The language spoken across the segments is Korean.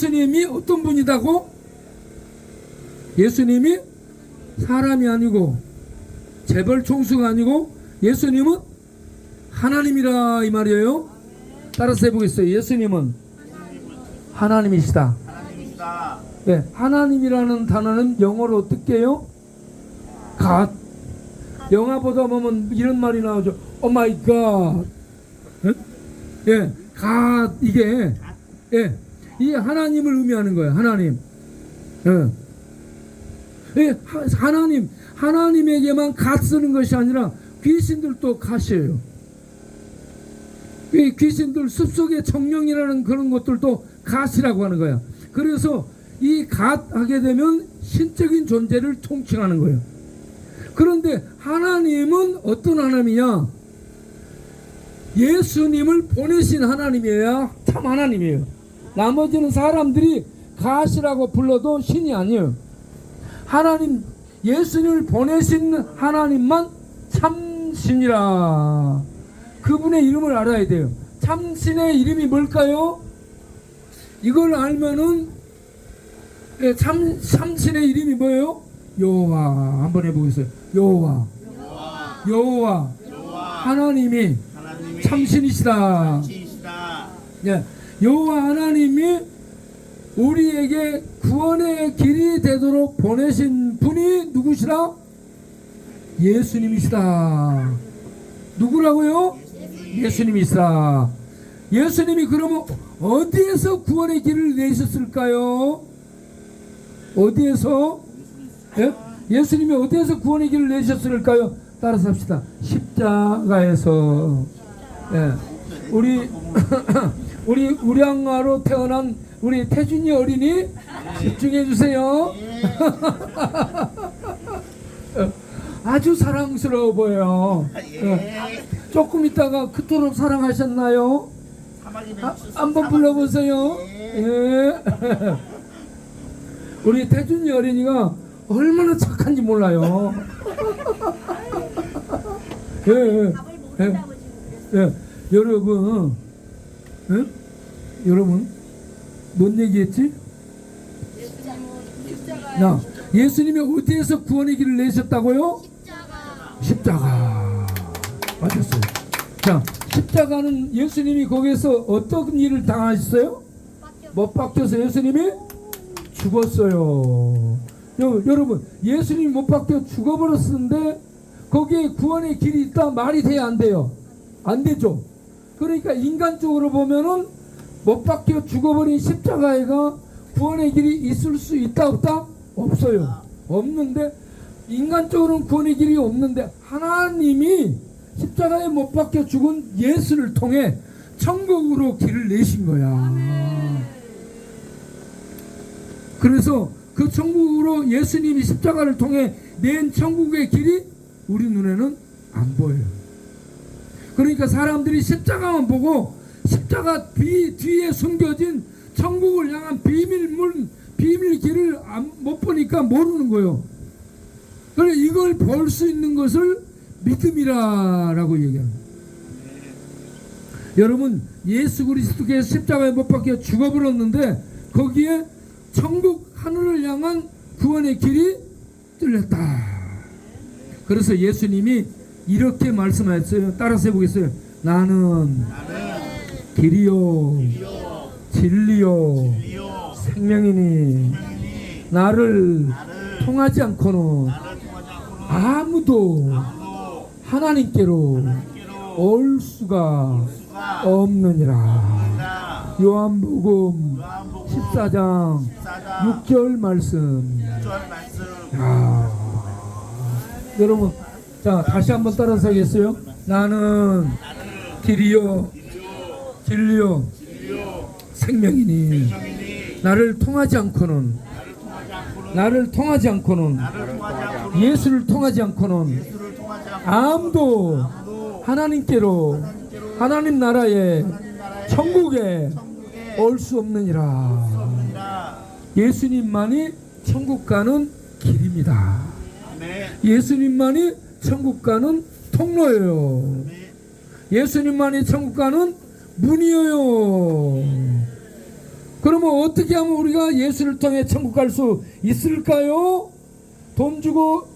예수님이 어떤 분이다고? 예수님이 사람이 아니고 재벌 총수가 아니고 예수님은 하나님이라 이 말이에요. 따라서 해보겠어요. 예수님은 하나님이시다. 네, 하나님이라는 단어는 영어로 어떻게 해요? God. 영화 보다 보면 이런 말이 나오죠. Oh my God. 예? 예, God 이게 예, 이 하나님을 의미하는 거예요. 하나님. 예. 예, 하- 하나님, 하나님에게만 갓 쓰는 것이 아니라 귀신들도 갓이에요. 이 귀신들 숲속의 정령이라는 그런 것들도 갓이라고 하는 거야. 그래서 이 갓 하게 되면 신적인 존재를 통칭하는 거예요. 그런데 하나님은 어떤 하나님이냐? 예수님을 보내신 하나님이어야 참 하나님이에요. 나머지는 사람들이 갓이라고 불러도 신이 아니에요. 하나님 예수님을 보내신 하나님만 참신이라 그분의 이름을 알아야 돼요. 참신의 이름이 뭘까요? 이걸 알면은 예, 참 참신의 이름이 뭐예요? 여호와 한번 해보겠어요. 여호와 여호와 하나님이 하나님이 참신이시다. 참신이시다. 예, 여호와 하나님이 우리에게 구원의 길이 되도록 보내신 분이 누구시라? 예수님이시다. 누구라고요? 예수님이시다. 예수님이 그러면 어디에서 구원의 길을 내셨을까요? 어디에서? 예? 예수님이 어디에서 구원의 길을 내셨을까요? 따라서 합시다. 십자가에서. 예. 우리 우리 우량아로 태어난 우리 태준이 어린이 집중해 주세요. 아주 사랑스러워 보여요. 예. 조금 있다가 그토록 사랑하셨나요? 아, 한번 불러보세요. 예. 우리 태준이 어린이가 얼마나 착한지 몰라요. 예, 예, 예, 예. 여러분, 예? 여러분, 뭔 얘기했지? 야, 예수님이 어디에서 구원의 길을 내셨다고요? 십자가. 맞았어요. 자, 십자가는 예수님이 거기에서 어떤 일을 당하셨어요? 못 박혀서 예수님이 죽었어요. 여, 여러분, 예수님이 못 박혀 죽어버렸는데 거기에 구원의 길이 있다 말이 돼야 안 돼요? 안 되죠. 그러니까 인간적으로 보면은 못 박혀 죽어버린 십자가에가 구원의 길이 있을 수 있다 없다? 없어요. 없는데 인간적으로는 구원의 길이 없는데 하나님이 십자가에 못 박혀 죽은 예수를 통해 천국으로 길을 내신 거야. 그래서 그 천국으로 예수님이 십자가를 통해 낸 천국의 길이 우리 눈에는 안 보여요. 그러니까 사람들이 십자가만 보고 십자가 뒤, 뒤에 숨겨진 천국을 향한 비밀문 비밀 길을 안- 못 보니까 모르는 거예요. 그래 이걸 볼 수 있는 것을 믿음이라라고 얘기합니다. 여러분 예수 그리스도께서 십자가에 못 박혀 죽어버렸는데 거기에 천국 하늘을 향한 구원의 길이 뚫렸다. 그래서 예수님이 이렇게 말씀하셨어요. 따라서 해보겠어요. 나는 길이요 진리요 생명이니 나를 통하지 않고는 아무도 하나님께로 올 수가 없느니라. 요한복음 요한복음 14장 14장 6절 말씀. 6절 말씀 야. 여러분, 자 다시 한번 따라서 하겠어요. 나는 길이요, 진리요, 생명이니 나를 통하지 않고는 나를 통하지 않고는 예수를 통하지 않고는 아무도 하나님께로 하나님 나라에 천국에 올 수 없느니라. 예수님만이 천국 가는 길입니다. 예수님만이 천국 가는 통로예요. 예수님만이 천국 가는 문이에요. 그러면 어떻게 하면 우리가 예수를 통해 천국 갈 수 있을까요? 돈 주고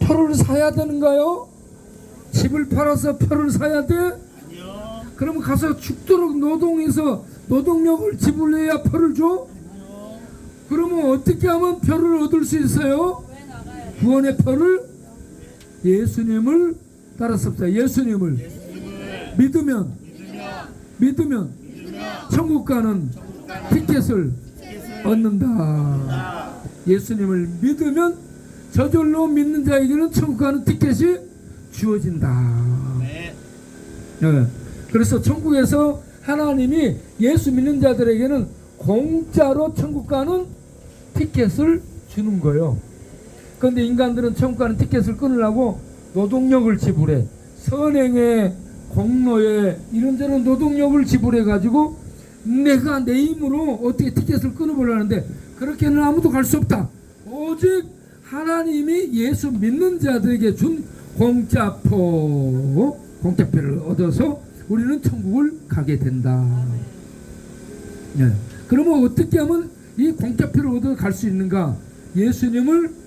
표를 사야 되는가요? 집을 팔아서 표를 사야 돼? 아니요. 그러면 가서 죽도록 노동해서 노동력을 지불해야 표를 줘? 그러면 어떻게 하면 표를 얻을 수 있어요? 구원의 표를 예수님을 따랐습니다. 예수님을 믿으면 믿으면 천국 가는 티켓을 얻는다. 예수님을 믿으면 저절로 믿는 자에게는 천국 가는 티켓이 주어진다. 네. 네. 그래서 천국에서 하나님이 예수 믿는 자들에게는 공짜로 천국 가는 티켓을 주는 거예요. 그런데 인간들은 천국 가는 티켓을 끊으려고 노동력을 지불해. 선행에 공로에 이런저런 노동력을 지불해 가지고 내가 내 힘으로 어떻게 티켓을 끊어보려는데 그렇게는 아무도 갈 수 없다. 오직 하나님이 예수 믿는 자들에게 준 공짜표, 공짜표를 얻어서 우리는 천국을 가게 된다. 예. 그러면 어떻게 하면 이 공짜표를 얻어 갈 수 있는가? 예수님을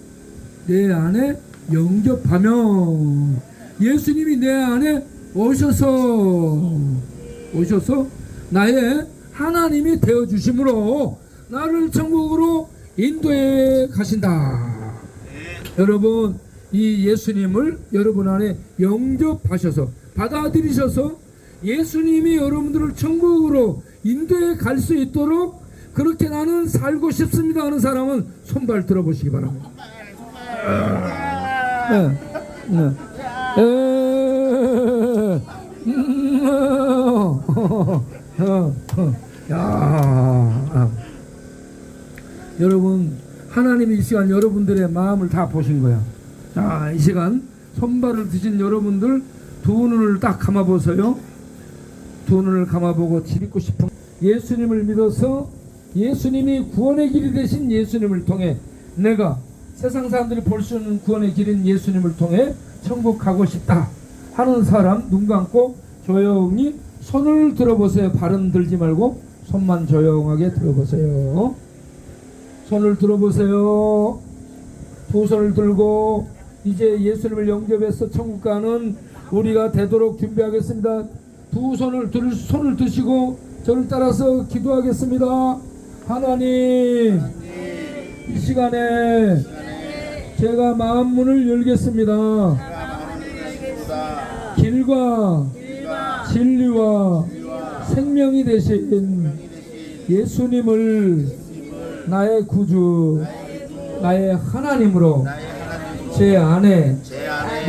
내 안에 영접하며 예수님이 내 안에 오셔서 오셔서 나의 하나님이 되어 주심으로 나를 천국으로 인도해 가신다. 여러분 이 예수님을 여러분 안에 영접하셔서 받아들이셔서 예수님이 여러분들을 천국으로 인도해 갈 수 있도록 그렇게 나는 살고 싶습니다 하는 사람은 손발 들어보시기 바랍니다. 네, 네. 에, 음, 어, 어, 어, 어. 야, 아. 여러분 하나님이 이 시간 여러분들의 마음을 다 보신 거야. 자, 이 시간 손발을 드신 여러분들 두 눈을 딱 감아 보세요. 두 눈을 감아보고 지믿고 싶은 예수님을 믿어서 예수님이 구원의 길이 되신 예수님을 통해 내가 세상 사람들이 볼 수 있는 구원의 길인 예수님을 통해 천국 가고 싶다 하는 사람 눈 감고 조용히 손을 들어보세요. 발은 들지 말고 손만 조용하게 들어보세요. 손을 들어보세요. 두 손을 들고 이제 예수님을 영접해서 천국 가는 우리가 되도록 준비하겠습니다. 두 손을 들 손을 드시고 저를 따라서 기도하겠습니다. 하나님 이 시간에 제가 마음 문을 열겠습니다. 길과 진리와 생명이 되신 예수님을 나의 구주, 나의 하나님으로 제 안에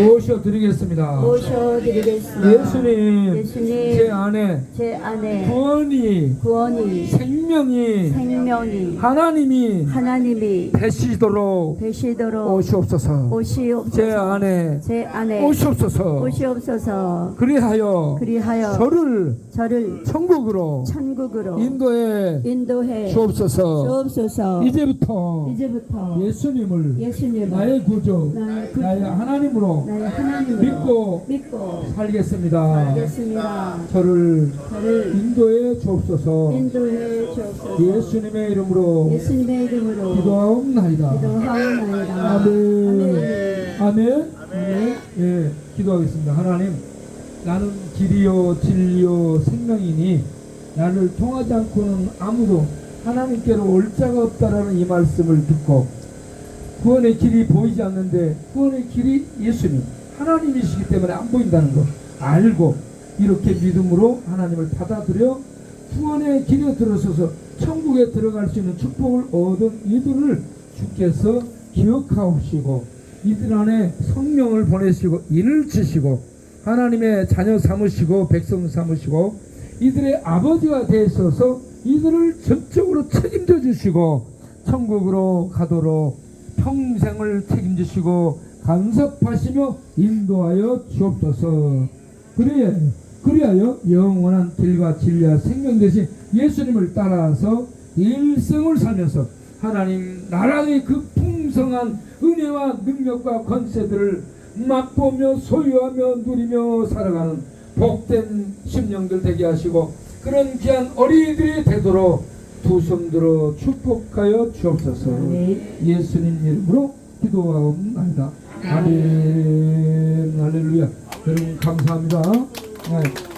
모셔드리겠습니다. 모셔드리겠습니다. 예수님, 예수님, 제 안에 제 안에 구원이, 구원이 생명이, 생명이 하나님이 하나님이 되시도록 되시도록 오시옵소서. 오시옵소서. 제 안에 제 안에 오시옵소서. 오시옵소서. 그리하여 그리하여 저를 저를 천국으로 천국으로 인도해 인도해 주옵소서. 주옵소서. 이제부터 이제부터 예수님을 예수님을 나의 구주, 나의 나의 하나님으로 나의 하나님으로 믿고 믿고 살겠습니다. 살겠습니다. 저를 저를 인도해 주옵소서. 인도해 주옵소서. 예수님의 이름으로 예수님의 이름으로 기도하옵나이다. 기도하옵나이다. 아멘. 아멘. 아멘. 예, 기도하겠습니다. 하나님, 나는 길이요, 진리요, 생명이니 나를 통하지 않고는 아무도 하나님께로 올 자가 없다라는 이 말씀을 듣고 구원의 길이 보이지 않는데 구원의 길이 예수님, 하나님이시기 때문에 안 보인다는 거 알고 이렇게 믿음으로 하나님을 받아들여 구원의 길에 들어서서 천국에 들어갈 수 있는 축복을 얻은 이들을 주께서 기억하옵시고 이들 안에 성령을 보내시고 인을 치시고 하나님의 자녀 삼으시고 백성 삼으시고 이들의 아버지가 되셔서 이들을 전적으로 책임져 주시고 천국으로 가도록 평생을 책임지시고 간섭하시며 인도하여 주옵소서. 그래야 그리하여 영원한 길과 진리와 생명 되신 예수님을 따라서 일생을 살면서 하나님 나라의 그 풍성한 은혜와 능력과 권세들을 맛보며 소유하며 누리며 살아가는 복된 심령들 되게 하시고 그런 귀한 어린이들이 되도록 두손 들어 축복하여 주옵소서. 아멘. 예수님 이름으로 기도하옵나이다. 아멘. 할렐루야. 여러분 감사합니다. 네.